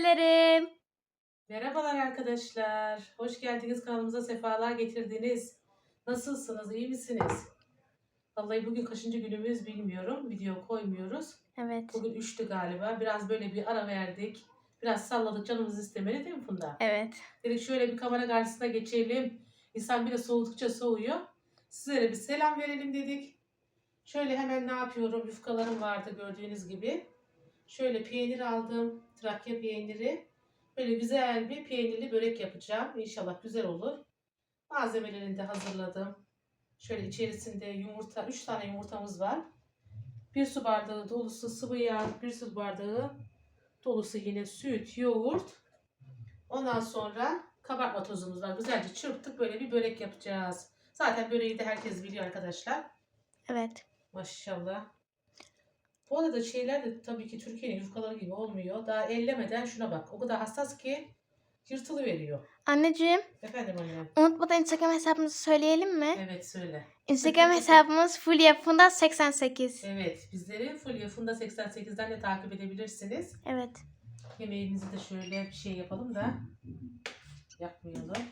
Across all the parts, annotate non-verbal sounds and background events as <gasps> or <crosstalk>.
dilerim. Merhabalar arkadaşlar. Hoş geldiniz kanalımıza sefalar getirdiniz. Nasılsınız? iyi misiniz? Vallahi bugün kaçıncı günümüz bilmiyorum. Video koymuyoruz. Evet. Bugün üçtü galiba. Biraz böyle bir ara verdik. Biraz salladık canımız istemedi değil mi Funda? Evet. Dedik şöyle bir kamera karşısına geçelim. İnsan bir de soğudukça soğuyor. Sizlere bir selam verelim dedik. Şöyle hemen ne yapıyorum? Yufkalarım vardı gördüğünüz gibi. Şöyle peynir aldım. Trakya peyniri. Böyle güzel bir peynirli börek yapacağım. İnşallah güzel olur. Malzemelerini de hazırladım. Şöyle içerisinde yumurta, 3 tane yumurtamız var. Bir su bardağı dolusu sıvı yağ, bir su bardağı dolusu yine süt, yoğurt. Ondan sonra kabartma tozumuz var. Güzelce çırptık böyle bir börek yapacağız. Zaten böreği de herkes biliyor arkadaşlar. Evet. Maşallah. Bu arada şeyler de tabii ki Türkiye'nin yufkaları gibi olmuyor. Daha ellemeden şuna bak. O kadar hassas ki yırtılıveriyor. Anneciğim Efendim annem. unutmadan Instagram hesabımızı söyleyelim mi? Evet söyle. Instagram hesabımız full yapında 88. Evet bizleri Fulya Funda 88'den de takip edebilirsiniz. Evet. Yemeğimizi de şöyle bir şey yapalım da yapmayalım.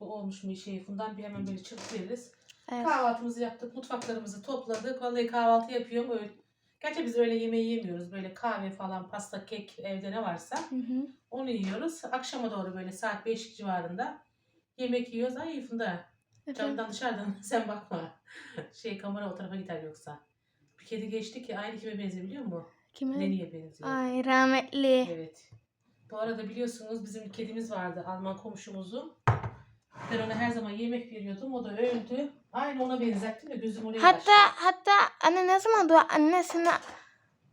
Bu olmuş mu şey Fundan bir hemen böyle çırpıyoruz. Evet. Kahvaltımızı yaptık, mutfaklarımızı topladık. Vallahi kahvaltı yapıyorum öyle. Gerçi biz öyle yemeği yemiyoruz. Böyle kahve falan, pasta, kek evde ne varsa Hı hı. onu yiyoruz. Akşama doğru böyle saat 5 civarında yemek yiyoruz. Ay Funda camdan dışarıdan <laughs> sen bakma. Şey kamera o tarafa gider yoksa. Bir kedi geçti ki aynı kime benziyor biliyor musun? Kime? Neniye benziyor. Ay rahmetli. Evet. Bu arada biliyorsunuz bizim kedimiz vardı Alman komşumuzun. Ben ona her zaman yemek veriyordum. O da öldü. Aynı ona benzettim de gözüm oraya Hatta kaçtı. hatta anne ne zaman doğdu? Annesine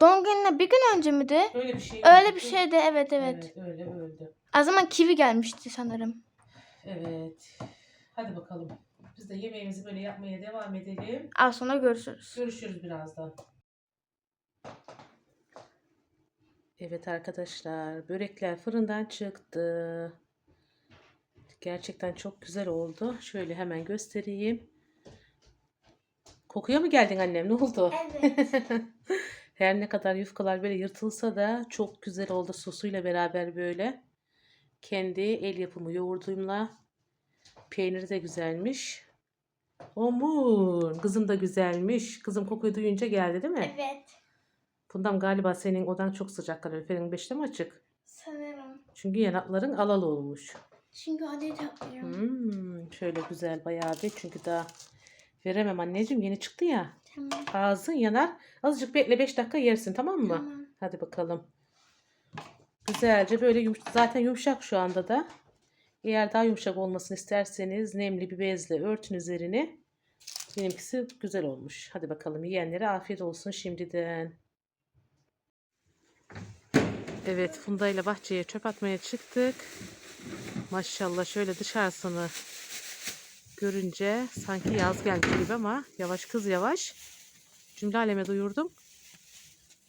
doğum gününe bir gün önce müydü? Öyle bir şey. Öyle bir şeydi evet evet. Evet öyle öldü. O zaman kivi gelmişti sanırım. Evet. Hadi bakalım. Biz de yemeğimizi böyle yapmaya devam edelim. Az sonra görüşürüz. Görüşürüz birazdan. Evet arkadaşlar, börekler fırından çıktı. Gerçekten çok güzel oldu. Şöyle hemen göstereyim. Kokuya mı geldin annem? Ne oldu? Evet. <laughs> Her ne kadar yufkalar böyle yırtılsa da çok güzel oldu sosuyla beraber böyle. Kendi el yapımı yoğurdumla. Peyniri de güzelmiş. Omur. Kızım da güzelmiş. Kızım kokuyu duyunca geldi değil mi? evet. Bundan galiba senin odan çok sıcak kaloriferin 5'te mi açık? Sanırım. Çünkü yanakların alalı olmuş. Çünkü hadi tapıyorum. Hmm, şöyle güzel bayağı bir. Çünkü daha veremem anneciğim yeni çıktı ya. Tamam. Ağzın yanar. Azıcık bekle 5 dakika yersin tamam mı? Tamam. Hadi bakalım. Güzelce böyle yumuş- zaten yumuşak şu anda da. Eğer daha yumuşak olmasını isterseniz nemli bir bezle örtün üzerini. Benimkisi güzel olmuş. Hadi bakalım yiyenlere afiyet olsun şimdiden. Evet Funda ile bahçeye çöp atmaya çıktık. Maşallah şöyle dışarısını görünce sanki yaz gelmiş gibi ama yavaş kız yavaş. Cümle aleme duyurdum.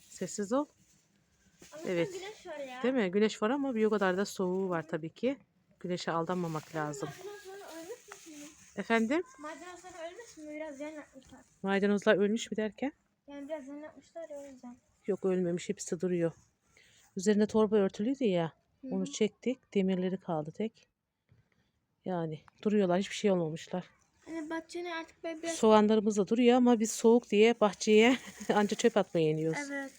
Sessiz ol. Evet. Güneş var ya. Değil mi? Güneş var ama bir o kadar da soğuğu var tabii ki. Güneşe aldanmamak lazım. Efendim? Maydanoz ölmüş mü? Biraz yan yapmışlar. Maydanozlar ölmüş mü derken? Yani biraz yan yapmışlar ya o yüzden. Yok ölmemiş hepsi duruyor. Üzerine torba örtülüydü ya. Hı. Onu çektik. Demirleri kaldı tek. Yani duruyorlar. Hiçbir şey olmamışlar. Hani bahçene artık böyle biraz... Soğanlarımız da duruyor ama biz soğuk diye bahçeye <laughs> anca çöp atmaya iniyoruz. Evet.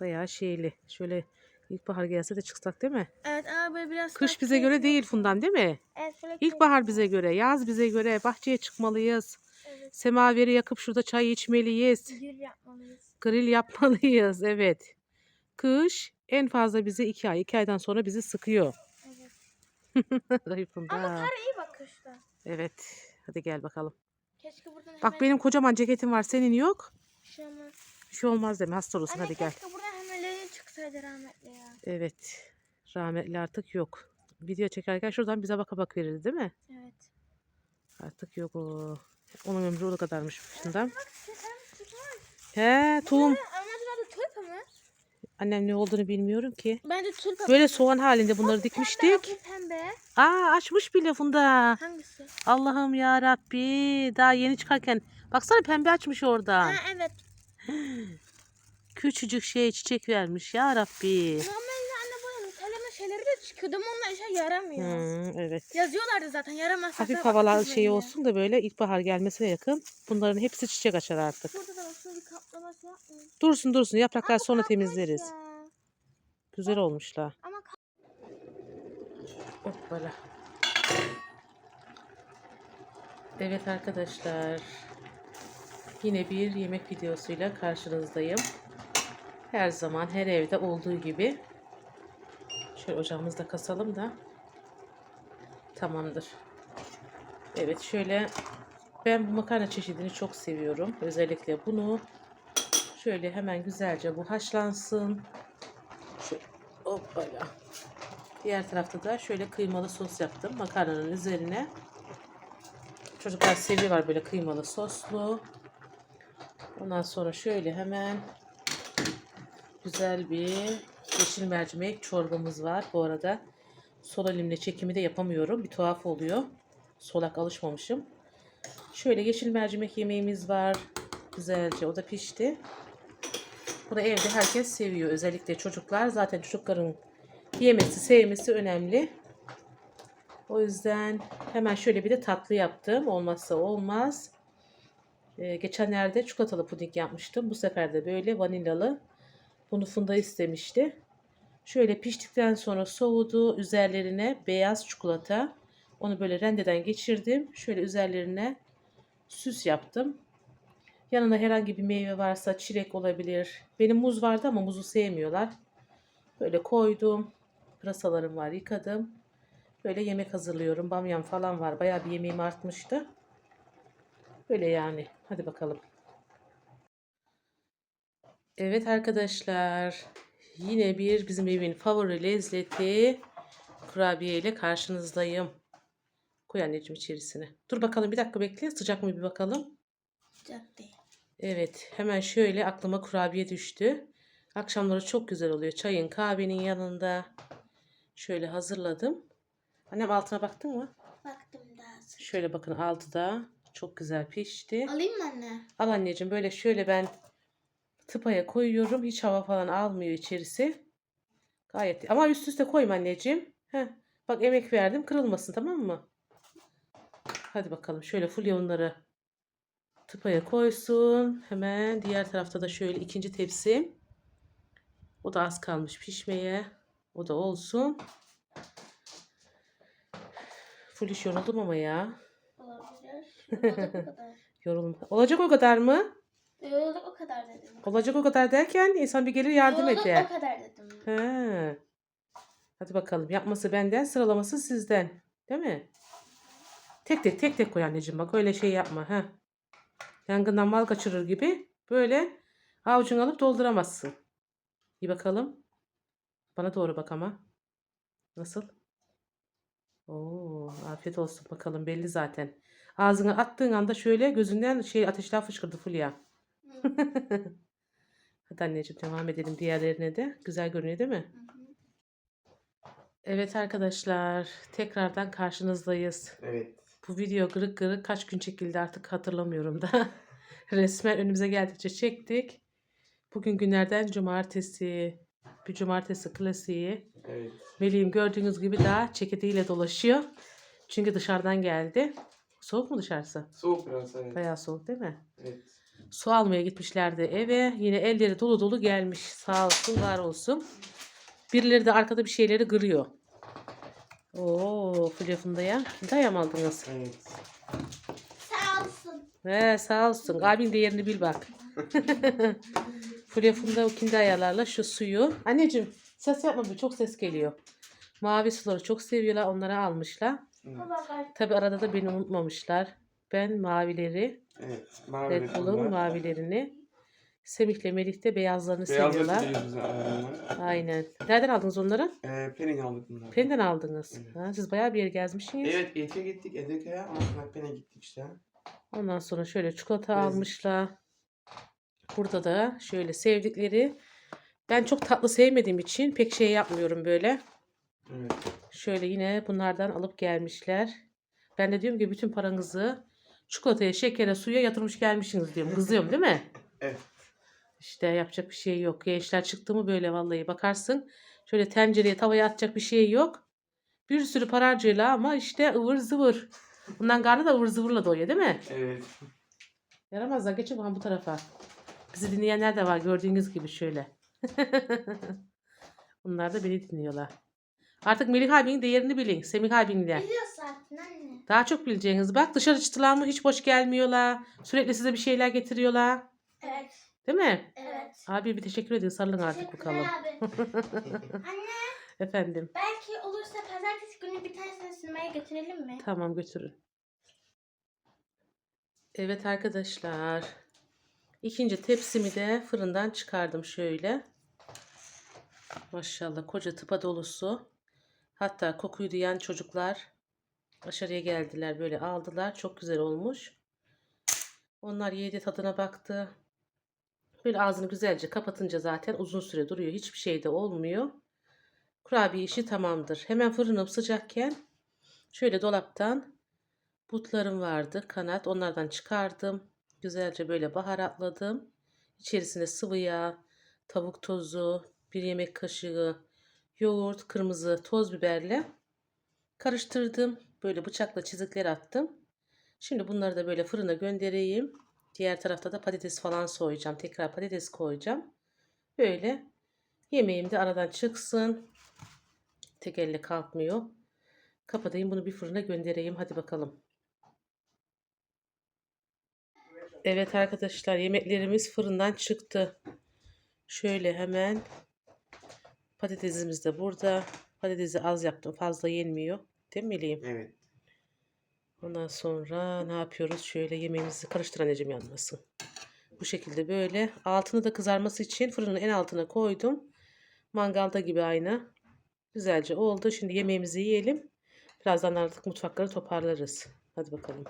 Bayağı şeyli. Şöyle ilkbahar gelse de çıksak değil mi? Evet ama böyle biraz... Kış bize göre değil Fundan değil mi? Evet İlkbahar bize göre, yaz bize göre. Bahçeye çıkmalıyız. Evet. Semaveri yakıp şurada çay içmeliyiz. Gül yapmalıyız. Grill yapmalıyız. <laughs> Evet. Kış en fazla bizi iki ay. iki aydan sonra bizi sıkıyor. <laughs> Funda. Ama kar iyi bak kışta. Evet. Hadi gel bakalım. Keşke buradan hemen... Bak benim kocaman ceketim var. Senin yok. Bir şey olmaz. Bir şey olmaz deme. Hasta olursun. Anne Hadi gel. keşke buradan hemen Leyla çıksaydı rahmetli ya. Evet. Rahmetli artık yok. Video çekerken şuradan bize baka bak verirdi değil mi? Evet. Artık yok o. Onun ömrü o kadarmış şundan. Bak çıkmaz. He tohum. Mı? Annem ne olduğunu bilmiyorum ki. Bence tulpa. Böyle soğan halinde bunları dikmiştik. Pembe, pembe. Aa açmış bile Funda. Hangisi? Allah'ım ya Rabbi. Daha yeni çıkarken. Baksana pembe açmış oradan. Ha evet. <gasps> Küçücük şey çiçek vermiş ya Rabbi. Teleme şeyleri de çıkıyordu ama onlar işe yaramıyor. Hmm, evet. Yazıyorlardı zaten yaramazsa. Hafif havalar böyle. olsun da böyle ilkbahar gelmesine yakın. Bunların hepsi çiçek açar artık. Burada da şöyle bir kaplaması yapmış. Dursun dursun yapraklar Ama sonra temizleriz. ya. Güzel olmuşlar. Ama Hoppala. Evet arkadaşlar. Yine bir yemek videosuyla karşınızdayım. Her zaman her evde olduğu gibi. Şöyle ocağımızı da kasalım da. Tamamdır. Evet şöyle ben bu makarna çeşidini çok seviyorum. Özellikle bunu şöyle hemen güzelce bu haşlansın. Şöyle hoppala. Diğer tarafta da şöyle kıymalı sos yaptım makarnanın üzerine. Çocuklar seviyorlar böyle kıymalı soslu. Ondan sonra şöyle hemen güzel bir yeşil mercimek çorbamız var. Bu arada sol elimle çekimi de yapamıyorum. Bir tuhaf oluyor. Solak alışmamışım. Şöyle yeşil mercimek yemeğimiz var. Güzelce o da pişti. Bunu evde herkes seviyor. Özellikle çocuklar. Zaten çocukların yemesi, sevmesi önemli. O yüzden hemen şöyle bir de tatlı yaptım. Olmazsa olmaz. Ee, geçenlerde çikolatalı puding yapmıştım. Bu sefer de böyle vanilyalı. Bunu Funda istemişti. Şöyle piştikten sonra soğudu. Üzerlerine beyaz çikolata. Onu böyle rendeden geçirdim. Şöyle üzerlerine süs yaptım. Yanına herhangi bir meyve varsa çilek olabilir. Benim muz vardı ama muzu sevmiyorlar. Böyle koydum. Pırasalarım var yıkadım. Böyle yemek hazırlıyorum. Bamyam falan var. Bayağı bir yemeğim artmıştı. Böyle yani. Hadi bakalım. Evet arkadaşlar. Yine bir bizim evin favori lezzeti kurabiye ile karşınızdayım. Koy anneciğim içerisine. Dur bakalım bir dakika bekle. Sıcak mı bir bakalım. Sıcak değil. Evet, hemen şöyle aklıma kurabiye düştü. Akşamları çok güzel oluyor. Çayın, kahvenin yanında. Şöyle hazırladım. Annem altına baktın mı? Baktım daha sıcak. Şöyle bakın altı da çok güzel pişti. Alayım mı anne? Al anneciğim böyle şöyle ben tıpaya koyuyorum. Hiç hava falan almıyor içerisi. Gayet ama üst üste koyma anneciğim. Heh. Bak emek verdim kırılmasın tamam mı? Hadi bakalım şöyle fulya onları tıpaya koysun. Hemen diğer tarafta da şöyle ikinci tepsi. O da az kalmış pişmeye. O da olsun. Fuliş yoruldum ama ya. Olabilir. <laughs> Yorulduk o kadar. Yoruldum. Olacak o kadar mı? Yorulduk o kadar dedim. Olacak o kadar derken insan bir gelir yardım Yorulduk eder. o kadar dedim. He. Hadi bakalım. Yapması benden, sıralaması sizden. Değil mi? Tek tek tek tek koy anneciğim. Bak öyle şey yapma. Ha. Yangından mal kaçırır gibi böyle avucunu alıp dolduramazsın. Bir bakalım. Bana doğru bak ama. Nasıl? Oo, afiyet olsun bakalım belli zaten. Ağzına attığın anda şöyle gözünden şey ateşler fışkırdı Fulya. <laughs> Hadi anneciğim devam edelim diğerlerine de. Güzel görünüyor değil mi? Evet arkadaşlar, tekrardan karşınızdayız. Evet. Bu video kırık kırık kaç gün çekildi artık hatırlamıyorum da. <laughs> Resmen önümüze geldikçe çektik. Bugün günlerden cumartesi. Bir cumartesi klasiği. Evet. Meleğim gördüğünüz gibi daha çeketiyle dolaşıyor. Çünkü dışarıdan geldi. Soğuk mu dışarısı? Soğuk biraz evet. Bayağı soğuk değil mi? Evet. Su almaya gitmişlerdi eve. Yine elleri dolu dolu gelmiş. Sağ olsun, var olsun. Birileri de arkada bir şeyleri kırıyor. Oo, Fulya Funda'ya. Funda'ya mı aldınız? Evet. Sağ olsun. He, sağ olsun. Abin de yerini bil bak. <laughs> Fulya Funda o kendi ayarlarla şu suyu. Anneciğim ses yapma bir çok ses geliyor. Mavi suları çok seviyorlar. Onları almışlar. Evet. Tabi arada da beni unutmamışlar. Ben mavileri, Evet. Mavi Red Bull'un mavilerini, Semih'le Melih de beyazlarını Beyazları seviyorlar. seviyoruz. Aynen. Nereden aldınız onları? Ee, Penin aldık bunları. Pen'den aldınız. Evet. Ha, siz bayağı bir yer gezmişsiniz. Evet Eti'ye gittik Edekaya ama sonra Pen'e gittik işte. Ondan sonra şöyle çikolata Bez. almışlar. Burada da şöyle sevdikleri. Ben çok tatlı sevmediğim için pek şey yapmıyorum böyle. Evet. Şöyle yine bunlardan alıp gelmişler. Ben de diyorum ki bütün paranızı çikolataya, şekere, suya yatırmış gelmişsiniz diyorum. Kızıyorum değil mi? <laughs> Evet. İşte yapacak bir şey yok. Gençler çıktı mı böyle vallahi bakarsın. Şöyle tencereye tavaya atacak bir şey yok. Bir sürü para harcıyorlar ama işte ıvır zıvır. Bundan karnı da ıvır zıvırla doyuyor değil mi? Evet. Yaramazlar geçin bakalım bu tarafa. Bizi dinleyenler de var gördüğünüz gibi şöyle. <laughs> Bunlar da beni dinliyorlar. Artık Melih abinin değerini bilin. Semih abinle. Biliyor zaten anne. Daha çok bileceğiniz. Bak dışarı çıktılar mı hiç boş gelmiyorlar. Sürekli size bir şeyler getiriyorlar. Evet. Değil mi? Evet. Abi bir teşekkür edin. Sarılın artık bakalım. abi. <laughs> Anne Efendim. belki olursa pazartesi günü bir tanesini sinemaya götürelim mi? Tamam götürün. Evet arkadaşlar. İkinci tepsimi de fırından çıkardım şöyle. Maşallah koca tıpa dolusu. Hatta kokuyu duyan çocuklar aşağıya geldiler böyle aldılar. Çok güzel olmuş. Onlar yedi tadına baktı. Böyle ağzını güzelce kapatınca zaten uzun süre duruyor. Hiçbir şey de olmuyor. Kurabiye işi tamamdır. Hemen fırınım sıcakken Şöyle dolaptan butlarım vardı. Kanat. Onlardan çıkardım. Güzelce böyle baharatladım. İçerisine sıvı yağ, tavuk tozu, bir yemek kaşığı yoğurt, kırmızı toz biberle karıştırdım. Böyle bıçakla çizikler attım. Şimdi bunları da böyle fırına göndereyim. Diğer tarafta da patates falan soyacağım. Tekrar patates koyacağım. Böyle yemeğim de aradan çıksın. Tek elle kalkmıyor. Kapatayım bunu bir fırına göndereyim. Hadi bakalım. Evet arkadaşlar yemeklerimiz fırından çıktı. Şöyle hemen patatesimiz de burada. Patatesi az yaptım. Fazla yenmiyor. Değil mi Meleğim? Evet. Ondan sonra ne yapıyoruz? Şöyle yemeğimizi karıştır anneciğim yanmasın. Bu şekilde böyle. Altını da kızarması için fırının en altına koydum. Mangalda gibi aynı. Güzelce oldu. Şimdi yemeğimizi yiyelim. Birazdan artık mutfakları toparlarız. Hadi bakalım.